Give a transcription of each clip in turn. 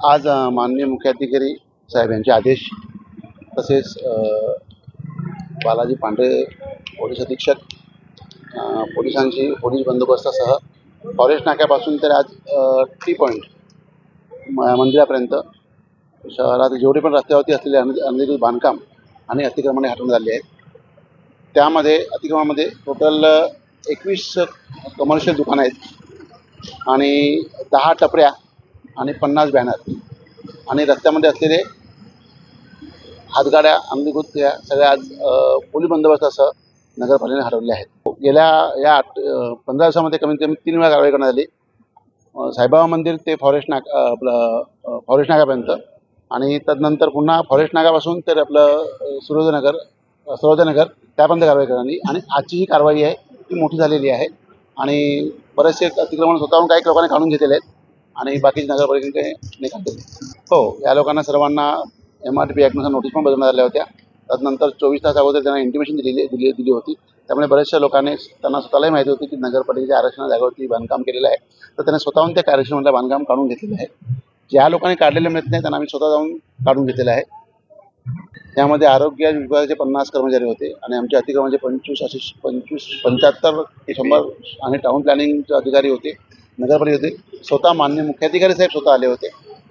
आज माननीय मुख्याधिकारी साहेब यांचे आदेश तसेच बालाजी पांढरे पोलीस अधीक्षक पोलिसांशी पोलिसांची पोलीस बंदोबस्तासह फॉरेस्ट नाक्यापासून तर आज टी पॉईंट म- मंदिरापर्यंत शहरात जेवढे पण रस्त्यावरती असलेले अन अनधिकृत बांधकाम आणि अतिक्रमणे हटवण्यात आली आहेत. त्यामध्ये अतिक्रमणामध्ये टोटल एकवीस कमर्शियल दुकानं आहेत आणि दहा टपऱ्या आणि पन्नास बॅनर. आणि रस्त्यामध्ये असलेले हातगाड्या अनधिकृत या सगळ्या आज अ, पोलीस बंदोबस्तासह नगरपालिकेने हरवले आहेत. गेल्या या आठ पंधरा दिवसामध्ये कमीत कमी तीन वेळा कारवाई करण्यात आली. साईबाबा मंदिर ते फॉरेस्ट नाक आपलं फॉरेस्ट नागापर्यंत आणि तदनंतर पुन्हा फॉरेस्ट नागापासून तर आपलं सूर्योदयनगर सूर्योदयनगर त्यापर्यंत कारवाई करण्यात आणि आजची जी कारवाई आहे ती मोठी झालेली आहे. आणि बरेचसे अतिक्रमण स्वतःहून काही लोकांनी काढून घेतलेले आहेत. आणि बाकीचे नगरपालिकेने निकाल दिले हो या लोकांना सर्वांना एम आर टी पी ॲक्टनुसार नोटीस पण बजावण्यात आल्या होत्या. त्यानंतर चोवीस तास अगोदर त्यांना इंटिमेशन दिलेली दिली दिली होती. त्यामुळे बऱ्याचशा लोकांनी त्यांना स्वतःलाही माहिती होती की नगरपालिकेच्या आरक्षणा जागेवरती बांधकाम केलेलं आहे. तर त्यांनी स्वतःहून त्या कार्यक्षमतेला बांधकाम काढून घेतलेलं आहे. ज्या लोकांनी काढलेले मिळत नाही त्यांना आम्ही स्वतः जाऊन काढून घेतलेलं आहे. त्यामध्ये आरोग्य विभागाचे पन्नास कर्मचारी होते आणि आमचे अतिक्रमणाचे पंचवीस असे पंचवीस पंच्याहत्तर ते शंभर आणि टाउन प्लॅनिंगचे अधिकारी होते. नगरपालिकेचे होते स्वतः मान्य मुख्याधिकारी साहेब स्वतः आले होते.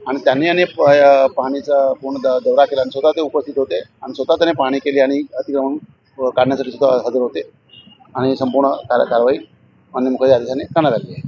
आणि त्यांनी आणि प- पाहणीचा पूर्ण द दौरा केला आणि स्वतः ते उपस्थित होते. आणि स्वतः त्याने पाहणी केली आणि अतिक्रमण काढण्यासाठी सुद्धा हजर होते. आणि संपूर्ण कार कारवाई मान्य मुख्याधिकारी आदेशाने करण्यात आली आहे.